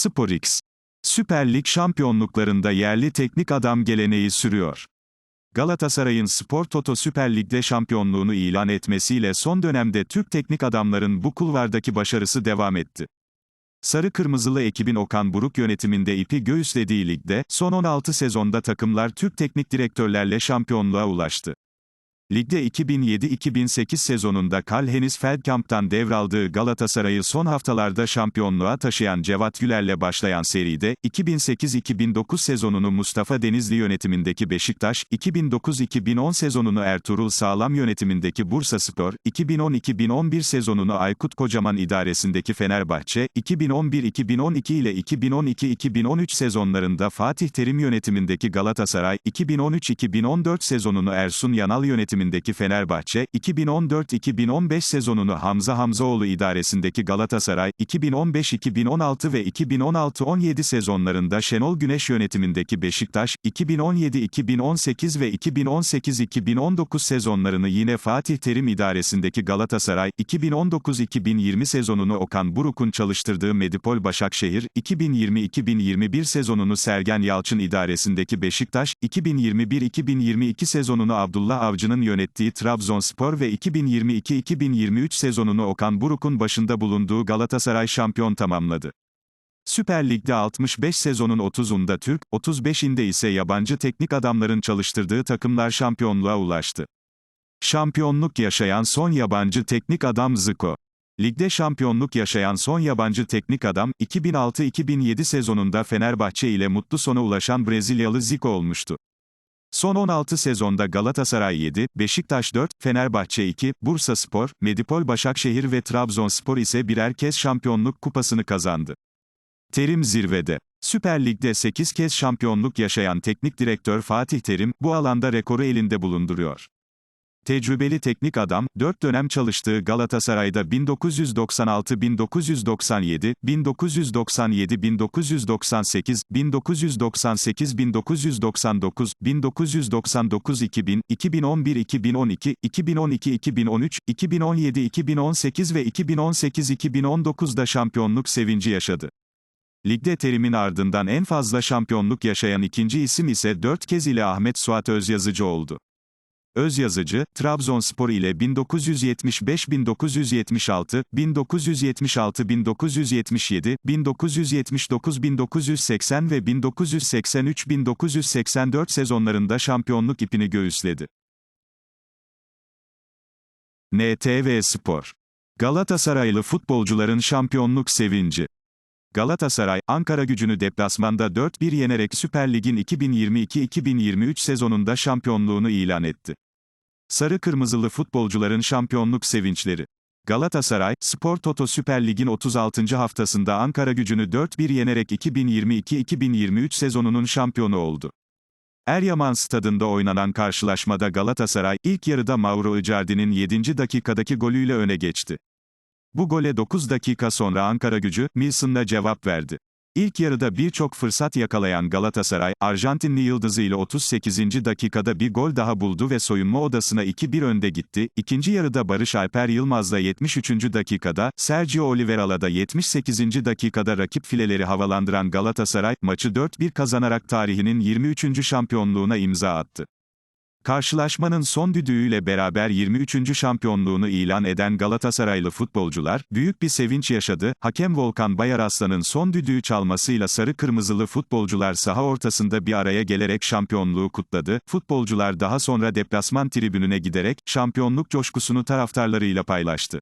SporX. Süper Lig şampiyonluklarında yerli teknik adam geleneği sürüyor. Galatasaray'ın Spor Toto Süper Lig'de şampiyonluğunu ilan etmesiyle son dönemde Türk teknik adamların bu kulvardaki başarısı devam etti. Sarı Kırmızılı ekibin Okan Buruk yönetiminde ipi göğüslediği ligde, son 16 sezonda takımlar Türk teknik direktörlerle şampiyonluğa ulaştı. Ligde 2007-2008 sezonunda Karl-Heinz Feldkamp'tan devraldığı Galatasaray'ı son haftalarda şampiyonluğa taşıyan Cevat Güler'le başlayan seride, 2008-2009 sezonunu Mustafa Denizli yönetimindeki Beşiktaş, 2009-2010 sezonunu Ertuğrul Sağlam yönetimindeki Bursaspor, 2010-2011 sezonunu Aykut Kocaman idaresindeki Fenerbahçe, 2011-2012 ile 2012-2013 sezonlarında Fatih Terim yönetimindeki Galatasaray, 2013-2014 sezonunu Ersun Yanal yönetimindeki Fenerbahçe, 2014-2015 sezonunu Hamza Hamzaoğlu idaresindeki Galatasaray, 2015-2016 ve 2016-17 sezonlarında Şenol Güneş yönetimindeki Beşiktaş, 2017-2018 ve 2018-2019 sezonlarını yine Fatih Terim idaresindeki Galatasaray, 2019-2020 sezonunu Okan Buruk'un çalıştırdığı Medipol Başakşehir, 2020-2021 sezonunu Sergen Yalçın idaresindeki Beşiktaş, 2021-2022 sezonunu Abdullah Avcı'nın yönettiği Trabzonspor ve 2022-2023 sezonunu Okan Buruk'un başında bulunduğu Galatasaray şampiyon tamamladı. Süper Lig'de 65 sezonun 30'unda Türk, 35'inde ise yabancı teknik adamların çalıştırdığı takımlar şampiyonluğa ulaştı. Şampiyonluk yaşayan son yabancı teknik adam Zico. Ligde şampiyonluk yaşayan son yabancı teknik adam, 2006-2007 sezonunda Fenerbahçe ile mutlu sona ulaşan Brezilyalı Zico olmuştu. Son 16 sezonda Galatasaray 7, Beşiktaş 4, Fenerbahçe 2, Bursaspor, Medipol Başakşehir ve Trabzonspor ise birer kez şampiyonluk kupasını kazandı. Terim zirvede. Süper Lig'de 8 kez şampiyonluk yaşayan teknik direktör Fatih Terim, bu alanda rekoru elinde bulunduruyor. Tecrübeli teknik adam, 4 dönem çalıştığı Galatasaray'da 1996-1997, 1997-1998, 1998-1999, 1999-2000, 2011-2012, 2012-2013, 2017-2018 ve 2018-2019'da şampiyonluk sevinci yaşadı. Ligde terimin ardından en fazla şampiyonluk yaşayan ikinci isim ise 4 kez ile Ahmet Suat Özyazıcı oldu. Özyazıcı, Trabzonspor ile 1975-1976, 1976-1977, 1979-1980 ve 1983-1984 sezonlarında şampiyonluk ipini göğüsledi. NTV Spor Galatasaraylı futbolcuların şampiyonluk sevinci Galatasaray, Ankara gücünü deplasmanda 4-1 yenerek Süper Lig'in 2022-2023 sezonunda şampiyonluğunu ilan etti. Sarı Kırmızılı futbolcuların şampiyonluk sevinçleri. Galatasaray, Spor Toto Süper Lig'in 36. haftasında Ankara gücünü 4-1 yenerek 2022-2023 sezonunun şampiyonu oldu. Eryaman stadında oynanan karşılaşmada Galatasaray, ilk yarıda Mauro Icardi'nin 7. dakikadaki golüyle öne geçti. Bu gole 9 dakika sonra Ankara gücü, Milson'la cevap verdi. İlk yarıda birçok fırsat yakalayan Galatasaray, Arjantinli yıldızıyla 38. dakikada bir gol daha buldu ve soyunma odasına 2-1 önde gitti. İkinci yarıda Barış Alper Yılmaz'la 73. dakikada, Sergio Oliveira'la da 78. dakikada rakip fileleri havalandıran Galatasaray, maçı 4-1 kazanarak tarihinin 23. şampiyonluğuna imza attı. Karşılaşmanın son düdüğüyle beraber 23. şampiyonluğunu ilan eden Galatasaraylı futbolcular, büyük bir sevinç yaşadı, hakem Volkan Bayaraslan'ın son düdüğü çalmasıyla sarı kırmızılı futbolcular saha ortasında bir araya gelerek şampiyonluğu kutladı, futbolcular daha sonra deplasman tribününe giderek, şampiyonluk coşkusunu taraftarlarıyla paylaştı.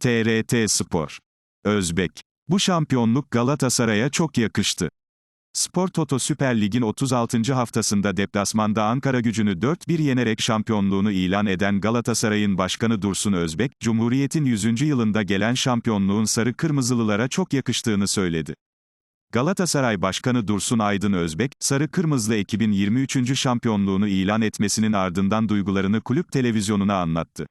TRT Spor Özbek Bu şampiyonluk Galatasaray'a çok yakıştı. Spor Toto Süper Lig'in 36. haftasında deplasmanda Ankara gücünü 4-1 yenerek şampiyonluğunu ilan eden Galatasaray'ın başkanı Dursun Özbek, Cumhuriyet'in 100. yılında gelen şampiyonluğun sarı kırmızılılara çok yakıştığını söyledi. Galatasaray Başkanı Dursun Aydın Özbek, Sarı Kırmızılı ekibin 23. şampiyonluğunu ilan etmesinin ardından duygularını kulüp televizyonuna anlattı.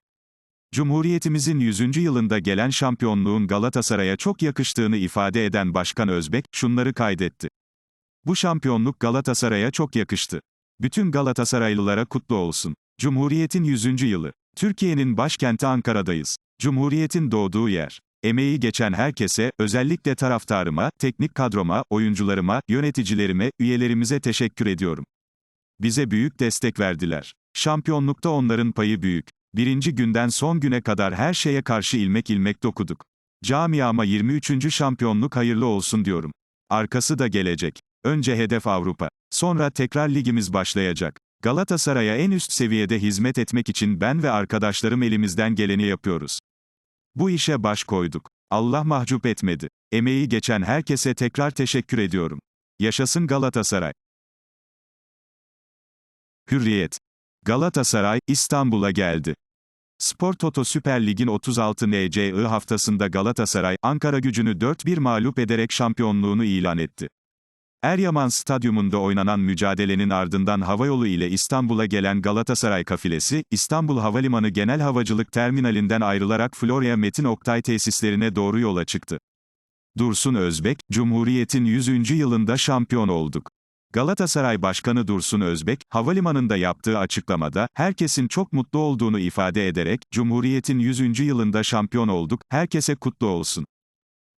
Cumhuriyetimizin 100. yılında gelen şampiyonluğun Galatasaray'a çok yakıştığını ifade eden Başkan Özbek, şunları kaydetti. Bu şampiyonluk Galatasaray'a çok yakıştı. Bütün Galatasaraylılara kutlu olsun. Cumhuriyetin 100. yılı. Türkiye'nin başkenti Ankara'dayız. Cumhuriyetin doğduğu yer. Emeği geçen herkese, özellikle taraftarıma, teknik kadroma, oyuncularıma, yöneticilerime, üyelerimize teşekkür ediyorum. Bize büyük destek verdiler. Şampiyonlukta onların payı büyük. Birinci günden son güne kadar her şeye karşı ilmek ilmek dokuduk. Camiama 23. şampiyonluk hayırlı olsun diyorum. Arkası da gelecek. Önce hedef Avrupa. Sonra tekrar ligimiz başlayacak. Galatasaray'a en üst seviyede hizmet etmek için ben ve arkadaşlarım elimizden geleni yapıyoruz. Bu işe baş koyduk. Allah mahcup etmedi. Emeği geçen herkese tekrar teşekkür ediyorum. Yaşasın Galatasaray. Hürriyet. Galatasaray, İstanbul'a geldi. Spor Toto Süper Lig'in 36 NCI haftasında Galatasaray, Ankara gücünü 4-1 mağlup ederek şampiyonluğunu ilan etti. Eryaman Stadyumunda oynanan mücadelenin ardından havayolu ile İstanbul'a gelen Galatasaray kafilesi, İstanbul Havalimanı Genel Havacılık Terminalinden ayrılarak Florya Metin Oktay tesislerine doğru yola çıktı. Dursun Özbek, Cumhuriyet'in 100. yılında şampiyon olduk. Galatasaray Başkanı Dursun Özbek, havalimanında yaptığı açıklamada, herkesin çok mutlu olduğunu ifade ederek, Cumhuriyet'in 100. yılında şampiyon olduk, herkese kutlu olsun.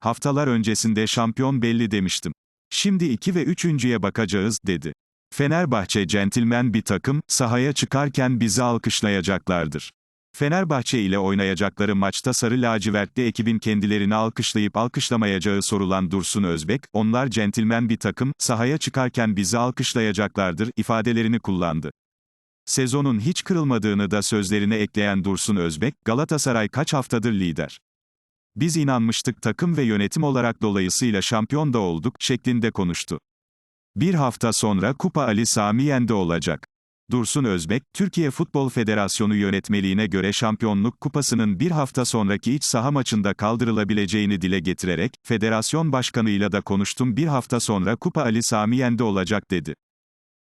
Haftalar öncesinde şampiyon belli demiştim. Şimdi 2 ve 3.ye bakacağız, dedi. Fenerbahçe centilmen bir takım, sahaya çıkarken bizi alkışlayacaklardır. Fenerbahçe ile oynayacakları maçta sarı lacivertli ekibin kendilerini alkışlayıp alkışlamayacağı sorulan Dursun Özbek, onlar centilmen bir takım, sahaya çıkarken bizi alkışlayacaklardır, ifadelerini kullandı. Sezonun hiç kırılmadığını da sözlerine ekleyen Dursun Özbek, Galatasaray kaç haftadır lider. Biz inanmıştık takım ve yönetim olarak dolayısıyla şampiyon da olduk, şeklinde konuştu. Bir hafta sonra Kupa Ali Sami Yen'de olacak. Dursun Özbek, Türkiye Futbol Federasyonu yönetmeliğine göre şampiyonluk kupasının bir hafta sonraki iç saha maçında kaldırılabileceğini dile getirerek, federasyon başkanıyla da konuştum bir hafta sonra Kupa Ali Sami Yen'de olacak dedi.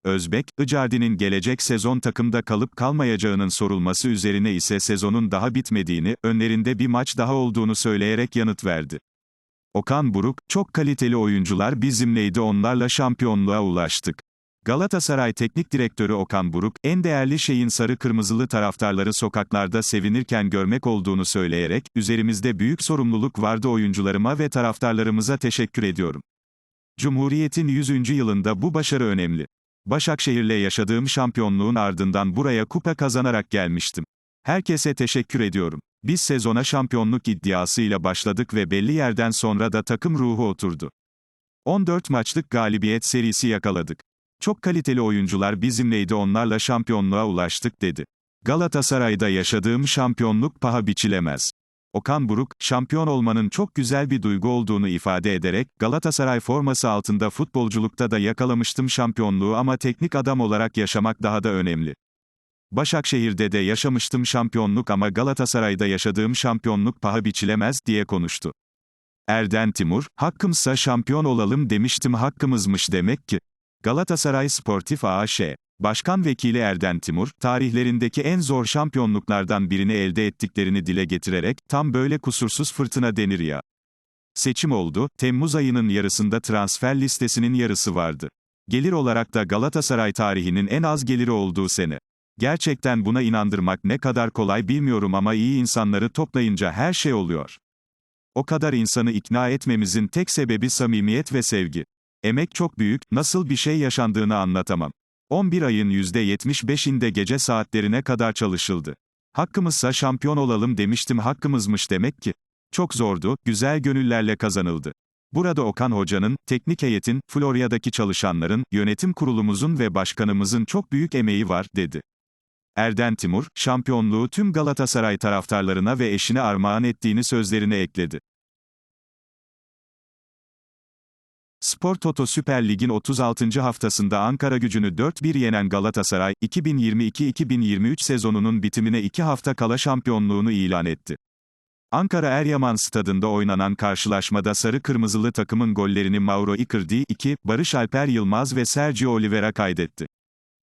Özbek, Icardi'nin gelecek sezon takımda kalıp kalmayacağının sorulması üzerine ise sezonun daha bitmediğini, önlerinde bir maç daha olduğunu söyleyerek yanıt verdi. Okan Buruk, çok kaliteli oyuncular bizimleydi onlarla şampiyonluğa ulaştık. Galatasaray Teknik Direktörü Okan Buruk, en değerli şeyin sarı kırmızılı taraftarları sokaklarda sevinirken görmek olduğunu söyleyerek, üzerimizde büyük sorumluluk vardı oyuncularıma ve taraftarlarımıza teşekkür ediyorum. Cumhuriyet'in 100. yılında bu başarı önemli. Başakşehir'le yaşadığım şampiyonluğun ardından buraya kupa kazanarak gelmiştim. Herkese teşekkür ediyorum. Biz sezona şampiyonluk iddiasıyla başladık ve belli yerden sonra da takım ruhu oturdu. 14 maçlık galibiyet serisi yakaladık. Çok kaliteli oyuncular bizimleydi onlarla şampiyonluğa ulaştık dedi. Galatasaray'da yaşadığım şampiyonluk paha biçilemez. Okan Buruk, şampiyon olmanın çok güzel bir duygu olduğunu ifade ederek, Galatasaray forması altında futbolculukta da yakalamıştım şampiyonluğu ama teknik adam olarak yaşamak daha da önemli. Başakşehir'de de yaşamıştım şampiyonluk ama Galatasaray'da yaşadığım şampiyonluk paha biçilemez, diye konuştu. Erden Timur, hakkımsa şampiyon olalım demiştim hakkımızmış demek ki. Galatasaray Sportif AŞ Başkan Vekili Erden Timur, tarihlerindeki en zor şampiyonluklardan birini elde ettiklerini dile getirerek, tam böyle kusursuz fırtına denir ya. Seçim oldu, Temmuz ayının yarısında transfer listesinin yarısı vardı. Gelir olarak da Galatasaray tarihinin en az geliri olduğu sene. Gerçekten buna inandırmak ne kadar kolay bilmiyorum ama iyi insanları toplayınca her şey oluyor. O kadar insanı ikna etmemizin tek sebebi samimiyet ve sevgi. Emek çok büyük, nasıl bir şey yaşandığını anlatamam. 11 ayın %75'inde gece saatlerine kadar çalışıldı. Hakkımızsa şampiyon olalım demiştim hakkımızmış demek ki. Çok zordu, güzel gönüllerle kazanıldı. Burada Okan Hoca'nın, teknik heyetin, Florya'daki çalışanların, yönetim kurulumuzun ve başkanımızın çok büyük emeği var, dedi. Erden Timur, şampiyonluğu tüm Galatasaray taraftarlarına ve eşine armağan ettiğini sözlerine ekledi. Spor Toto Süper Lig'in 36. haftasında Ankara gücünü 4-1 yenen Galatasaray, 2022-2023 sezonunun bitimine 2 hafta kala şampiyonluğunu ilan etti. Ankara Eryaman stadında oynanan karşılaşmada sarı kırmızılı takımın gollerini Mauro Icardi 2, Barış Alper Yılmaz ve Sergio Oliveira kaydetti.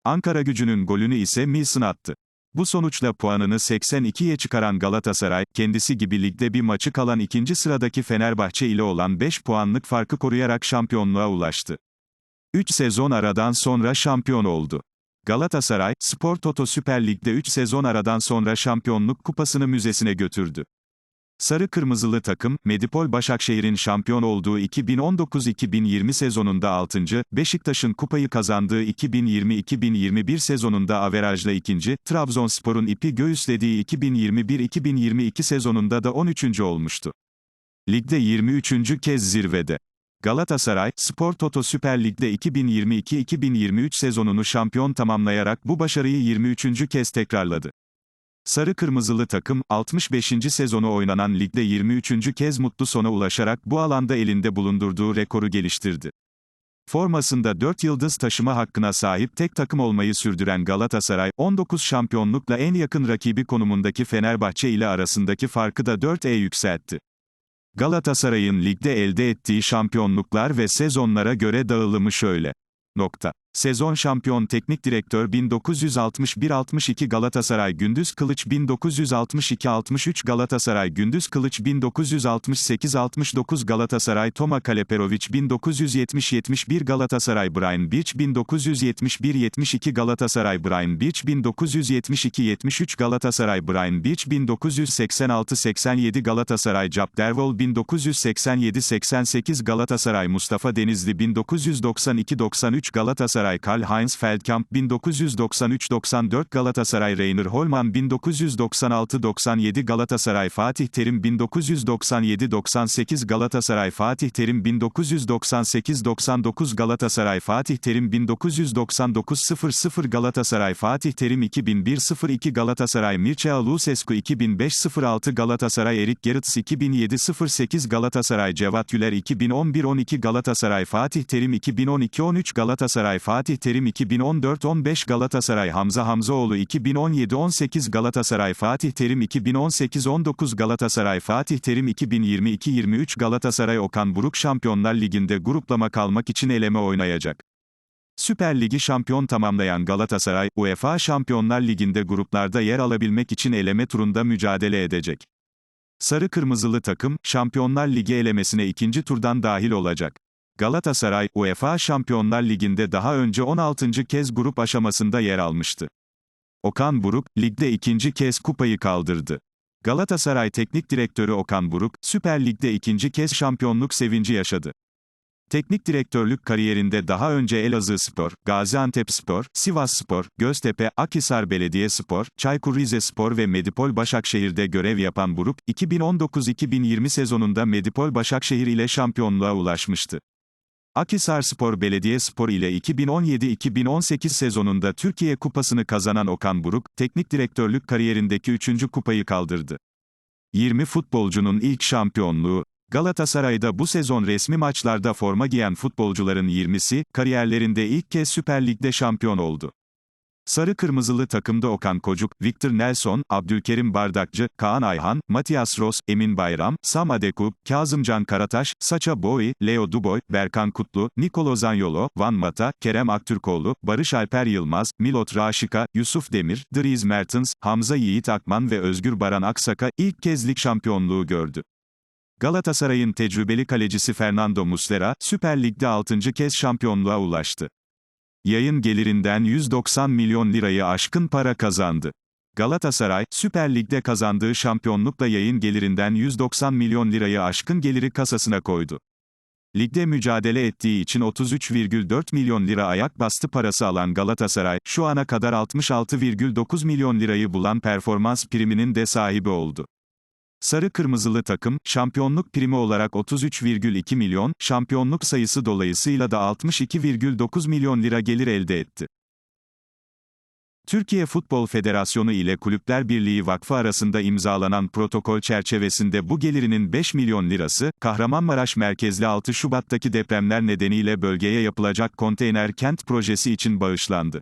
Ankara gücünün golünü ise Milson attı. Bu sonuçla puanını 82'ye çıkaran Galatasaray, kendisi gibi ligde bir maçı kalan ikinci sıradaki Fenerbahçe ile olan 5 puanlık farkı koruyarak şampiyonluğa ulaştı. 3 sezon aradan sonra şampiyon oldu. Galatasaray, Spor Toto Süper Lig'de 3 sezon aradan sonra şampiyonluk kupasını müzesine götürdü. Sarı Kırmızılı takım, Medipol Başakşehir'in şampiyon olduğu 2019-2020 sezonunda 6. Beşiktaş'ın kupayı kazandığı 2020-2021 sezonunda averajla 2. Trabzonspor'un ipi göğüslediği 2021-2022 sezonunda da 13. olmuştu. Ligde 23. kez zirvede. Galatasaray, Spor Toto Süper Lig'de 2022-2023 sezonunu şampiyon tamamlayarak bu başarıyı 23. kez tekrarladı. Sarı Kırmızılı takım, 65. sezonu oynanan ligde 23. kez mutlu sona ulaşarak bu alanda elinde bulundurduğu rekoru geliştirdi. Formasında 4 yıldız taşıma hakkına sahip tek takım olmayı sürdüren Galatasaray, 19 şampiyonlukla en yakın rakibi konumundaki Fenerbahçe ile arasındaki farkı da 4'e yükseltti. Galatasaray'ın ligde elde ettiği şampiyonluklar ve sezonlara göre dağılımı şöyle. Nokta. Sezon şampiyon teknik direktör 1961-62 Galatasaray Gündüz Kılıç 1962-63 Galatasaray Gündüz Kılıç 1968-69 Galatasaray Toma Kaleperovic 1970-71 Galatasaray Brian Birch 1971-72 Galatasaray Brian Birch 1972-73 Galatasaray Brian Birch 1986-87 Galatasaray Cap Dervol 1987-88 Galatasaray Mustafa Denizli 1992-93 Galatasaray Karl-Heinz Feldkamp 1993-94 Galatasaray Rainer Holman 1996-97 Galatasaray Fatih Terim 1997-98 Galatasaray Fatih Terim 1998-99 Galatasaray Fatih Terim 1999-00 Galatasaray Fatih Terim 2001-02 Galatasaray Mircea Lucescu 2005-06 Galatasaray Erik Gerrits 2007-08 Galatasaray Cevat Yüler 2011-12 Galatasaray Fatih Terim 2012-13 Galatasaray Fatih Terim 2014-15 Galatasaray Hamza Hamzaoğlu 2017-18 Galatasaray Fatih Terim 2018-19 Galatasaray Fatih Terim 2022-23 Galatasaray Okan Buruk Şampiyonlar Ligi'nde gruplama kalmak için eleme oynayacak. Süper Ligi şampiyon tamamlayan Galatasaray, UEFA Şampiyonlar Ligi'nde gruplarda yer alabilmek için eleme turunda mücadele edecek. Sarı Kırmızılı takım, Şampiyonlar Ligi elemesine ikinci turdan dahil olacak. Galatasaray, UEFA Şampiyonlar Ligi'nde daha önce 16. kez grup aşamasında yer almıştı. Okan Buruk, ligde ikinci kez kupayı kaldırdı. Galatasaray Teknik Direktörü Okan Buruk, Süper Lig'de ikinci kez şampiyonluk sevinci yaşadı. Teknik direktörlük kariyerinde daha önce Elazığ Spor, Gaziantep Spor, Sivas Spor, Göztepe, Akhisar Belediyespor, Çaykur Rizespor ve Medipol Başakşehir'de görev yapan Buruk, 2019-2020 sezonunda Medipol Başakşehir ile şampiyonluğa ulaşmıştı. Akhisarspor Belediyespor ile 2017-2018 sezonunda Türkiye Kupası'nı kazanan Okan Buruk, teknik direktörlük kariyerindeki 3. kupayı kaldırdı. 20 futbolcunun ilk şampiyonluğu, Galatasaray'da bu sezon resmi maçlarda forma giyen futbolcuların 20'si, kariyerlerinde ilk kez Süper Lig'de şampiyon oldu. Sarı Kırmızılı takımda Okan Kocuk, Victor Nelson, Abdülkerim Bardakçı, Kaan Ayhan, Matias Ross, Emin Bayram, Sam Adekub, Kazımcan Karataş, Saça Boy, Leo Duboy, Berkan Kutlu, Nikolo Zanyolo, Van Mata, Kerem Aktürkoğlu, Barış Alper Yılmaz, Milot Raşika, Yusuf Demir, Dries Mertens, Hamza Yiğit Akman ve Özgür Baran Aksaka ilk kez lig şampiyonluğu gördü. Galatasaray'ın tecrübeli kalecisi Fernando Muslera, Süper Lig'de 6. kez şampiyonluğa ulaştı. Yayın gelirinden 190 milyon lirayı aşkın para kazandı. Galatasaray, Süper Lig'de kazandığı şampiyonlukla yayın gelirinden 190 milyon lirayı aşkın geliri kasasına koydu. Ligde mücadele ettiği için 33,4 milyon lira ayak bastı parası alan Galatasaray, şu ana kadar 66,9 milyon lirayı bulan performans priminin de sahibi oldu. Sarı Kırmızılı takım, şampiyonluk primi olarak 33,2 milyon, şampiyonluk sayısı dolayısıyla da 62,9 milyon lira gelir elde etti. Türkiye Futbol Federasyonu ile Kulüpler Birliği Vakfı arasında imzalanan protokol çerçevesinde bu gelirinin 5 milyon lirası, Kahramanmaraş merkezli 6 Şubat'taki depremler nedeniyle bölgeye yapılacak konteyner kent projesi için bağışlandı.